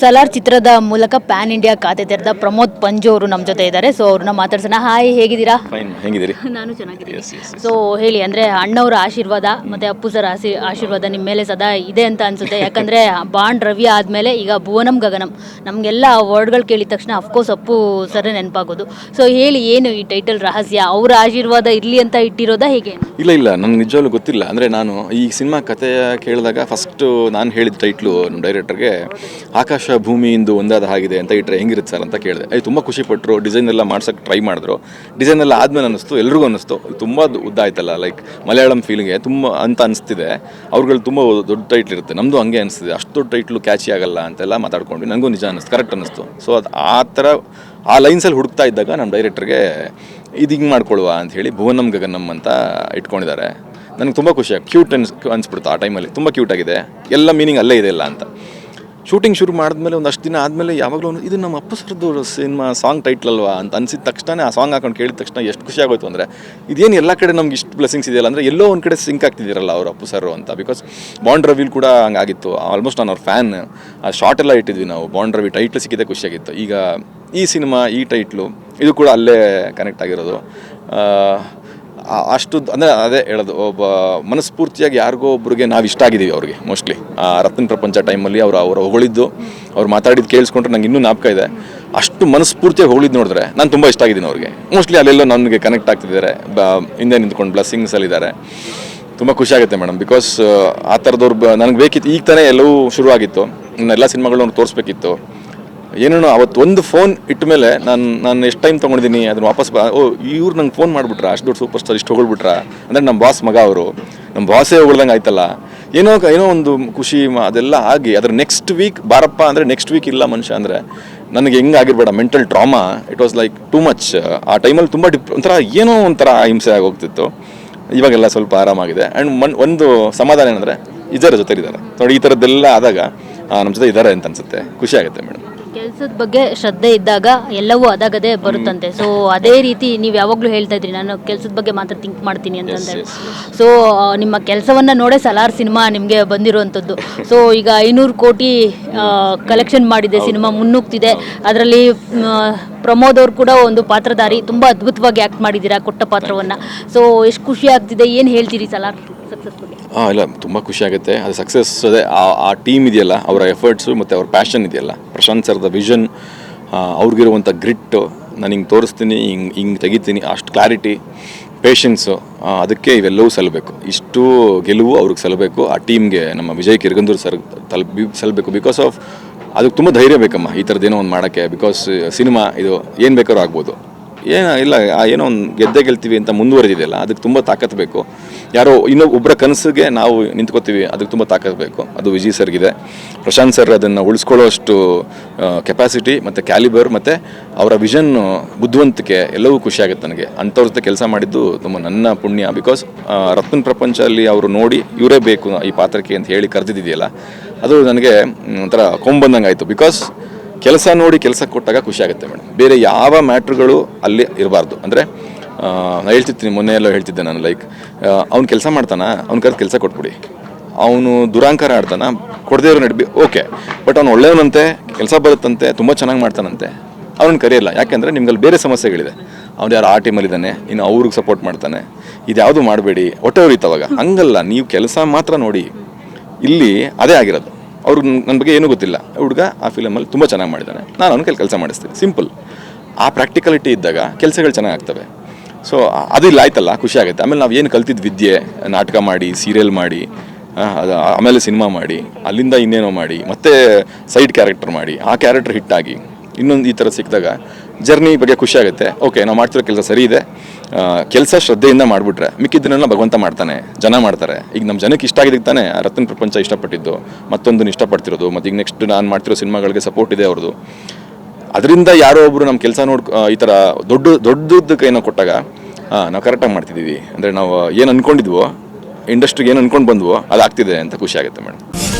ಸಲಾರ್ ಚಿತ್ರದ ಮೂಲಕ PAN India ಖಾತೆ ತೆರೆದ ಪ್ರಮೋದ್ ಪಂಜು ಅವರು ನಮ್ಮ ಜೊತೆ ಇದ್ದಾರೆ. ಸೊ ಅವ್ರನ್ನ ಮಾತಾಡ್ಸೋಣ. ಹಾಯ್ ಹೇಗಿದ್ದೀರಾ? ಫೈನ್ ಹೆಂಗಿದ್ದೀರಿ? ನಾನು ಚೆನ್ನಾಗಿದ್ದೀನಿ. ಸೊ ಹೇಳಿ ಅಂದ್ರೆ ಅಣ್ಣವರ ಆಶೀರ್ವಾದ ಮತ್ತೆ ಅಪ್ಪು ಸರ್ ಆಸಿ ಆಶೀರ್ವಾದ ನಿಮ್ಮ ಮೇಲೆ ಸದಾ ಇದೆ ಅಂತ ಅನ್ಸುತ್ತೆ. ಯಾಕಂದ್ರೆ ಬಾಂಡ್ ರವಿ ಆದ್ಮೇಲೆ ಈಗ ಭುವನಂ ಗಗನಂ. ನಮಗೆಲ್ಲ ವರ್ಡ್ಗಳು ಕೇಳಿದ ತಕ್ಷಣ ಅಫ್ಕೋರ್ಸ್ ಅಪ್ಪು ಸರ್ ನೆನಪಾಗೋದು. ಸೊ ಹೇಳಿ ಏನು ಈ ಟೈಟಲ್ ರಹಸ್ಯ? ಅವರ ಆಶೀರ್ವಾದ ಇರ್ಲಿ ಅಂತ ಇಟ್ಟಿರೋದಾ ಹೇಗೆ? ಇಲ್ಲ ಇಲ್ಲ ನನ್ಗೆ ನಿಜವಾಗ್ಲೂ ಗೊತ್ತಿಲ್ಲ. ಅಂದರೆ ನಾನು ಈ ಸಿನಿಮಾ ಕಥೆಯ ಕೇಳಿದಾಗ ಫಸ್ಟು ನಾನು ಹೇಳಿದ ಟೈಟ್ಲು ನಮ್ಮ ಡೈರೆಕ್ಟರ್ಗೆ ಆಕಾಶ ಭೂಮಿಯಿಂದ ಒಂದಾದ ಹಾಗಿದೆ ಅಂತ ಇಟ್ಟರೆ ಹೆಂಗಿರುತ್ತೆ ಸರ್ ಅಂತ ಕೇಳಿದೆ. ಅದು ತುಂಬ ಖುಷಿ ಪಟ್ಟರು ಡಿಸೈನ್ ಎಲ್ಲ ಮಾಡ್ಸೋಕ್ಕೆ ಟ್ರೈ ಮಾಡಿದ್ರು. ಡಿಸೈನ್ ಎಲ್ಲ ಆದಮೇಲೆ ಅನ್ನಿಸ್ತು, ಎಲ್ರಿಗೂ ಅನ್ನಿಸ್ತು. ತುಂಬ ಉದ್ದ ಆಯ್ತಲ್ಲ ಲೈಕ್ ಮಲಯಾಳಂ ಫೀಲಿಂಗೆ ತುಂಬ ಅಂತ ಅನಿಸ್ತಿದೆ ಅವ್ರುಗಳು ತುಂಬ ದೊಡ್ಡ ಟೈಟ್ಲ್ ಇರುತ್ತೆ. ನಮ್ಮದು ಹಂಗೆ ಅನಿಸ್ತಿದೆ ಅಷ್ಟು ದೊಡ್ಡ ಟೈಟ್ಲು ಕ್ಯಾಚಿ ಆಗಲ್ಲ ಅಂತೆಲ್ಲ ಮಾತಾಡ್ಕೊಂಡ್ವಿ ನನಗೂ ನಿಜ ಅನ್ನಿಸ್ತು ಕರೆಕ್ಟ್ ಅನ್ನಿಸ್ತು. ಸೊ ಅದು ಆ ಥರ, ಆ ಲೈನ್ಸಲ್ಲಿ ಹುಡುಕ್ತಾ ಇದ್ದಾಗ ನಮ್ಮ ಡೈರೆಕ್ಟ್ರಿಗೆ ಇದು ಹಿಂಗೆ ಮಾಡ್ಕೊಳ್ಳುವ ಅಂತ ಹೇಳಿ ಭುವನಂ ಗಗನಂ ಅಂತ ಇಟ್ಕೊಂಡಿದ್ದಾರೆ. ನನಗೆ ತುಂಬ ಖುಷಿ ಕ್ಯೂಟ್ ಅನ್ಸ್ ಅನ್ಸ್ಬಿಡ್ತು ಆ ಟೈಮಲ್ಲಿ ತುಂಬ ಕ್ಯೂಟ್ ಆಗಿದೆ. ಎಲ್ಲ ಮೀನಿಂಗ್ ಅಲ್ಲೇ ಇದೆ ಇಲ್ಲ ಅಂತ. ಶೂಟಿಂಗ್ ಶುರು ಮಾಡಿದ್ಮೇಲೆ ಒಂದು ಅಷ್ಟು ದಿನ ಆದಮೇಲೆ ಯಾವಾಗಲೂ ಇದು ನಮ್ಮ ಅಪ್ಪ ಸರ್ದು ಸಿನಿಮಾ ಸಾಂಗ್ ಟೈಟ್ಲ್ ಅಲ್ವಾ ಅಂತ ಅನ್ಸಿದ ತಕ್ಷಣ ಆ ಸಾಂಗ್ ಹಾಕೊಂಡು ಕೇಳಿದ ತಕ್ಷಣ ಎಷ್ಟು ಖುಷಿ ಆಗೋಯ್ತು ಅಂದರೆ, ಇದೇನು ಎಲ್ಲ ಕಡೆ ನಮ್ಗೆ ಇಷ್ಟು ಬ್ಲೆಸ್ಸಿಂಗ್ಸ್ ಇದೆಯಲ್ಲ ಅಂದರೆ ಎಲ್ಲೋ ಒಂದು ಕಡೆ ಸಿಂಕ್ ಆಗ್ತಿದ್ದೀರಲ್ಲ ಅವ್ರ ಅಪ್ಪು ಸರ್ ಅಂತ. ಬಿಕಾಸ್ ಬಾಂಡ್ ರವಿಲ್ ಕೂಡ ಹಂಗಾಗಿತ್ತು ಆಲ್ಮೋಸ್ಟ್ ನಾನು ಅವ್ರ ಫ್ಯಾನ್ ಆ ಶಾರ್ಟ್ ಎಲ್ಲ ಇಟ್ಟಿದ್ವಿ ನಾವು. ಬಾಂಡ್ ರವಿ ಟೈಟ್ಲ್ ಸಿಕ್ಕಿದೆ ಖುಷಿಯಾಗಿತ್ತು ಈಗ ಈ ಸಿನಿಮಾ, ಈ ಟೈಟ್ಲು ಇದು ಕೂಡ ಅಲ್ಲೇ ಕನೆಕ್ಟ್ ಆಗಿರೋದು. ಅಷ್ಟು ಅಂದರೆ ಅದೇ ಹೇಳೋದು, ಒಬ್ಬ ಮನಸ್ಫೂರ್ತಿಯಾಗಿ ಯಾರಿಗೋ ಒಬ್ರಿಗೆ ನಾವು ಇಷ್ಟ ಆಗಿದ್ದೀವಿ ಅವ್ರಿಗೆ ಮೋಸ್ಟ್ಲಿ ಆ, ರತ್ನ ಪ್ರಪಂಚ ಟೈಮಲ್ಲಿ ಅವರು ಅವರು ಹೊಗಳಿದ್ದು, ಅವ್ರು ಮಾತಾಡಿದ್ದು ಕೇಳಿಸ್ಕೊಂಡ್ರೆ ನಂಗೆ ಇನ್ನೂ ನಾಪಕ ಇದೆ. ಅಷ್ಟು ಮನಸ್ಫೂರ್ತಿಯಾಗಿ ಹೊಗಳಿದ್ದು ನೋಡಿದ್ರೆ ನಾನು ತುಂಬ ಇಷ್ಟ ಆಗಿದ್ದೀನಿ ಅವ್ರಿಗೆ. ಮೋಸ್ಟ್ಲಿ ಅಲ್ಲೆಲ್ಲೋ ನನಗೆ ಕನೆಕ್ಟ್ ಆಗ್ತಿದ್ದಾರೆ, ಬ, ಹಿಂದೆ ನಿಂತ್ಕೊಂಡು ಬ್ಲೆಸ್ಸಿಂಗ್ಸಲ್ಲಿದ್ದಾರೆ ತುಂಬ ಖುಷಿಯಾಗುತ್ತೆ ಮೇಡಮ್ ಬಿಕಾಸ್ ಆ ಥರದವ್ರು ನನಗೆ ಬೇಕಿತ್ತು ಈಗ ತಾನೇ ಎಲ್ಲವೂ ಶುರುವಾಗಿತ್ತು. ಇನ್ನು ಎಲ್ಲ ಸಿನಿಮಾಗಳನ್ನ ತೋರಿಸ್ಬೇಕಿತ್ತು. ಏನೇನೋ ಅವತ್ತು ಒಂದು ಫೋನ್ ಇಟ್ಟ ಮೇಲೆ ನಾನು ನಾನು ಎಷ್ಟು ಟೈಮ್ ತೊಗೊಂಡಿದ್ದೀನಿ, ಅದನ್ನು ವಾಪಸ್ ಬಾ ಓ, ಇವ್ರು ನಂಗೆ ಫೋನ್ ಮಾಡಿಬಿಟ್ರ? ಅಷ್ಟು ದೊಡ್ಡ ಸೂಪರ್ ಸ್ಟಾರ್ ಇಷ್ಟು ಹೊಗಳ್ಬಿಟ್ರ? ಅಂದರೆ ನಮ್ಮ ಬಾಸ್ ಮಗ ಅವರು. ನಮ್ಮ ಬಾಸೇ ಹೊಗಳ್ದಂಗೆ ಆಯ್ತಲ್ಲ. ಏನೋ ಏನೋ ಒಂದು ಖುಷಿ ಅದೆಲ್ಲ ಆಗಿ, ಅದ್ರ ನೆಕ್ಸ್ಟ್ ವೀಕ್ ಬಾರಪ್ಪ ಅಂದರೆ ನೆಕ್ಸ್ಟ್ ವೀಕ್ ಇಲ್ಲ ಮನುಷ್ಯ ಅಂದರೆ ನನಗೆ ಹೆಂಗೆ ಆಗಿರ್ಬೇಡ mental trauma it was like too much ಆ ಟೈಮಲ್ಲಿ ತುಂಬ ಡಿಪ್ ಒಂಥರ ಏನೋ ಒಂಥರ ಹಿಂಸೆ ಆಗೋಗ್ತಿತ್ತು. ಇವಾಗೆಲ್ಲ ಸ್ವಲ್ಪ ಆರಾಮಾಗಿದೆ. ಆ್ಯಂಡ್ ಮನ್ ಒಂದು ಸಮಾಧಾನ ಏನಂದರೆ ಇದರ ಜೊತೆ ಇದ್ದಾರೆ ನೋಡಿ, ಈ ಥರದ್ದೆಲ್ಲ ಆದಾಗ ನಮ್ಮ ಜೊತೆ ಇದ್ದಾರೆ ಅಂತ ಅನ್ಸುತ್ತೆ. ಖುಷಿ ಆಗುತ್ತೆ ಮೇಡಮ್ ಕೆಲಸದ ಬಗ್ಗೆ ಶ್ರದ್ಧೆ ಇದ್ದಾಗ ಎಲ್ಲವೂ ಅದಾಗದೆ ಬರುತ್ತಂತೆ. ಸೊ ಅದೇ ರೀತಿ ನೀವು ಯಾವಾಗಲೂ ಹೇಳ್ತಾ ಇದ್ರಿ ನಾನು ಕೆಲಸದ ಬಗ್ಗೆ ಮಾತ್ರ ಥಿಂಕ್ ಮಾಡ್ತೀನಿ ಅಂತಂದೇಳಿ ಸೊ ನಿಮ್ಮ ಕೆಲಸವನ್ನು ನೋಡೇ ಸಲಾರ್ ಸಿನಿಮಾ ನಿಮಗೆ ಬಂದಿರುವಂಥದ್ದು. ಸೊ ಈಗ ಐನೂರು ಕೋಟಿ ಕಲೆಕ್ಷನ್ ಮಾಡಿದೆ ಸಿನಿಮಾ ಮುನ್ನುಗ್ತಿದೆ. ಅದರಲ್ಲಿ ಪ್ರಮೋದ್ ಅವರು ಕೂಡ ಒಂದು ಪಾತ್ರಧಾರಿ ತುಂಬ ಅದ್ಭುತವಾಗಿ ಆ್ಯಕ್ಟ್ ಮಾಡಿದ್ದೀರಾ ಕೊಟ್ಟ ಪಾತ್ರವನ್ನು. ಸೊ ಎಷ್ಟು ಖುಷಿ ಆಗ್ತಿದೆ ಏನು ಹೇಳ್ತೀರಿ ಸಲಾರ್ ಸಕ್ಸಸ್ ಬಗ್ಗೆ ಹಾಂ ಇಲ್ಲ, ತುಂಬ ಖುಷಿ ಆಗುತ್ತೆ. ಅದು ಸಕ್ಸಸ್ ಅದೇ. ಆ ಟೀಮ್ ಇದೆಯಲ್ಲ, ಅವರ ಎಫರ್ಟ್ಸು ಮತ್ತು ಅವ್ರ ಪ್ಯಾಷನ್ ಇದೆಯಲ್ಲ, ಪ್ರಶಾಂತ್ ಸರ್ದ ವಿಷನ್ ಅವ್ರಿಗಿರುವಂಥ ಗ್ರಿಟ್ಟು ನಾನು ಹಿಂಗೆ ತೋರಿಸ್ತೀನಿ, ಹಿಂಗೆ ಹಿಂಗೆ ತೆಗಿತೀನಿ, ಅಷ್ಟು ಕ್ಲಾರಿಟಿ ಪೇಷನ್ಸು ಅದಕ್ಕೆ ಇವೆಲ್ಲವೂ ಸಲ್ಲಬೇಕು ಇಷ್ಟು ಗೆಲುವು ಅವ್ರಿಗೆ ಸಲ್ಲಬೇಕು ಆ ಟೀಮ್ಗೆ ನಮ್ಮ ವಿಜಯ್ ಕಿರ್ಗಂದೂರ್ ಸರ್ ತಲ್ ಸಲ್ಲಬೇಕು ಬಿಕಾಸ್ ಆಫ್ ಅದಕ್ಕೆ ತುಂಬ ಧೈರ್ಯ ಬೇಕಮ್ಮ, ಈ ಥರದ್ದೇನೋ ಒಂದು ಮಾಡೋಕ್ಕೆ. ಬಿಕಾಸ್ ಸಿನಿಮಾ ಇದು ಏನು ಬೇಕಾದ್ರೂ ಆಗ್ಬೋದು. ಏನೋ, ಇಲ್ಲ ಏನೋ ಒಂದು ಗೆದ್ದೆ ಗೆಲ್ತೀವಿ ಅಂತ ಮುಂದುವರೆದಿದೆಯಲ್ಲ, ಅದಕ್ಕೆ ತುಂಬ ತಾಕತ್ತು ಬೇಕು. ಯಾರೋ ಇನ್ನೂ ಒಬ್ಬರ ಕನಸಿಗೆ ನಾವು ನಿಂತ್ಕೋತೀವಿ, ಅದಕ್ಕೆ ತುಂಬ ತಾಕತ್ತು ಬೇಕು. ಅದು ವಿಜಯ್ ಸರ್ಗಿದೆ. ಪ್ರಶಾಂತ್ ಸರ್ ಅದನ್ನು ಉಳಿಸ್ಕೊಳ್ಳೋಷ್ಟು ಕೆಪಾಸಿಟಿ ಮತ್ತು ಕ್ಯಾಲಿಬರ್ ಮತ್ತು ಅವರ ವಿಷನ್ ಬುದ್ಧಿವಂತಿಕೆ ಎಲ್ಲವೂ ಖುಷಿಯಾಗುತ್ತೆ ನನಗೆ. ಅಂಥವ್ರ ಜೊತೆ ಕೆಲಸ ಮಾಡಿದ್ದು ತುಂಬ ನನ್ನ ಪುಣ್ಯ. ಬಿಕಾಸ್ ರತ್ನ ಪ್ರಪಂಚದಲ್ಲಿ ಅವರು ನೋಡಿ ಇವರೇ ಬೇಕು ಈ ಪಾತ್ರಕ್ಕೆ ಅಂತ ಹೇಳಿ ಕರೆದಿದೆಯಲ್ಲ ಅದು ನನಗೆ ಒಂಥರ ಕೊಂಬಂದಂಗೆ ಆಯಿತು ಬಿಕಾಸ್ ಕೆಲಸ ನೋಡಿ ಕೆಲಸ ಕೊಟ್ಟಾಗ ಖುಷಿ ಆಗುತ್ತೆ ಮೇಡಮ್. ಬೇರೆ ಯಾವ ಮ್ಯಾಟ್ರ್ಗಳು ಅಲ್ಲಿ ಇರಬಾರ್ದು. ಅಂದರೆ ನಾನು ಹೇಳ್ತಿರ್ತೀನಿ, ಮೊನ್ನೆ ಎಲ್ಲ ಹೇಳ್ತಿದ್ದೆ ನಾನು ಲೈಕ್ ಅವ್ನು ಕೆಲಸ ಮಾಡ್ತಾನ? ಅವ್ನು ಕರೆದು ಕೆಲಸ ಕೊಟ್ಬಿಡಿ. ಅವನು ದುರಾಂಕಾರ ಆಡ್ತಾನ? ಕೊಡದೇ ಇರೋ ನಡ್ಬಿ, ಓಕೆ. ಬಟ್ ಅವ್ನು ಒಳ್ಳೆಯವನಂತೆ, ಕೆಲಸ ಬರುತ್ತಂತೆ, ತುಂಬ ಚೆನ್ನಾಗಿ ಮಾಡ್ತಾನಂತೆ. ಅವ್ರನ್ನ ಕರೆಯಲ್ಲ ಯಾಕೆಂದರೆ ನಿಮ್ಗಲ್ಲಿ ಬೇರೆ ಸಮಸ್ಯೆಗಳಿದೆ. ಅವ್ನು ಯಾರು ಆ ಟೀಮಲ್ಲಿದ್ದಾನೆ ಇನ್ನು ಅವ್ರಿಗೆ ಸಪೋರ್ಟ್ ಮಾಡ್ತಾನೆ. ಇದ್ಯಾವುದು ಮಾಡಬೇಡಿ, ಹೊಟ್ಟೆ ಇತ್ತವಾಗ ಹಂಗಲ್ಲ, ನೀವು ಕೆಲಸ ಮಾತ್ರ ನೋಡಿ. ಇಲ್ಲಿ ಅದೇ ಆಗಿರೋದು. ಅವ್ರಿಗೆ ನನ್ನ ಬಗ್ಗೆ ಏನೂ ಗೊತ್ತಿಲ್ಲ. ಹುಡುಗ ಆ ಫಿಲಮಲ್ಲಿ ತುಂಬ ಚೆನ್ನಾಗಿ ಮಾಡಿದ್ದಾನೆ ನಾನು ಅವ್ನ ಕೆಲ ಕೆಲಸ ಮಾಡಿಸ್ತೀನಿ. ಸಿಂಪಲ್ ಆ ಪ್ರಾಕ್ಟಿಕಲಿಟಿ ಇದ್ದಾಗ ಕೆಲಸಗಳು ಚೆನ್ನಾಗಿ ಆಗ್ತವೆ. ಸೊ ಅದಿಲ್ಲ, ಆಯ್ತಲ್ಲ, ಖುಷಿ ಆಗುತ್ತೆ. ಆಮೇಲೆ ನಾವು ಏನು ಕಲ್ತಿದ್ದು ವಿದ್ಯೆ, ನಾಟಕ ಮಾಡಿ ಸೀರಿಯಲ್ ಮಾಡಿ ಆಮೇಲೆ ಸಿನಿಮಾ ಮಾಡಿ, ಅಲ್ಲಿಂದ ಇನ್ನೇನೋ ಮಾಡಿ, ಮತ್ತೆ ಸೈಡ್ ಕ್ಯಾರೆಕ್ಟರ್ ಮಾಡಿ, ಆ ಕ್ಯಾರೆಕ್ಟರ್ ಹಿಟ್ಟಾಗಿ ಇನ್ನೊಂದು ಈ ಥರ ಸಿಕ್ಕಿದಾಗ ಜರ್ನಿ ಬಗ್ಗೆ ಖುಷಿ ಆಗುತ್ತೆ. ಓಕೆ ನಾವು ಮಾಡ್ತಿರೋ ಕೆಲಸ ಸರಿ ಇದೆ. ಕೆಲಸ ಶ್ರದ್ಧೆಯಿಂದ ಮಾಡಿಬಿಟ್ರೆ, ಮಿಕ್ಕಿದ್ದನ್ನೆಲ್ಲ ಭಗವಂತ ಮಾಡ್ತಾನೆ, ಜನ ಮಾಡ್ತಾರೆ. ಈಗ ನಮ್ಮ ಜನಕ್ಕೆ ಇಷ್ಟ ಆಗಿದ್ದಕ್ಕೆ ತಾನೇ ರತ್ನ ಪ್ರಪಂಚ ಇಷ್ಟಪಟ್ಟಿದ್ದು, ಮತ್ತೊಂದನ್ನು ಇಷ್ಟಪಡ್ತಿರೋದು, ಮತ್ತು ಈಗ ನೆಕ್ಸ್ಟ್ ನಾನು ಮಾಡ್ತಿರೋ ಸಿನಿಮಾಗಳಿಗೆ ಸಪೋರ್ಟ್ ಇದೆ ಅವ್ರದ್ದು. ಅದರಿಂದ ಯಾರೋ ಒಬ್ಬರು ನಮ್ಮ ಕೆಲಸ ನೋಡ್ ಈ ಥರ ದೊಡ್ಡ ದೊಡ್ಡದಕ್ಕೆ ಏನೋ ಕೊಟ್ಟಾಗ ನಾವು ಕರೆಕ್ಟಾಗಿ ಮಾಡ್ತಿದ್ದೀವಿ. ಅಂದರೆ ನಾವು ಏನು ಅಂದ್ಕೊಂಡಿದ್ವೋ ಇಂಡಸ್ಟ್ರಿಗೆ ಏನು ಅಂದ್ಕೊಂಡು ಬಂದ್ವೋ, ಅದು ಆಗ್ತಿದೆ ಅಂತ ಖುಷಿ ಆಗುತ್ತೆ ಮೇಡಮ್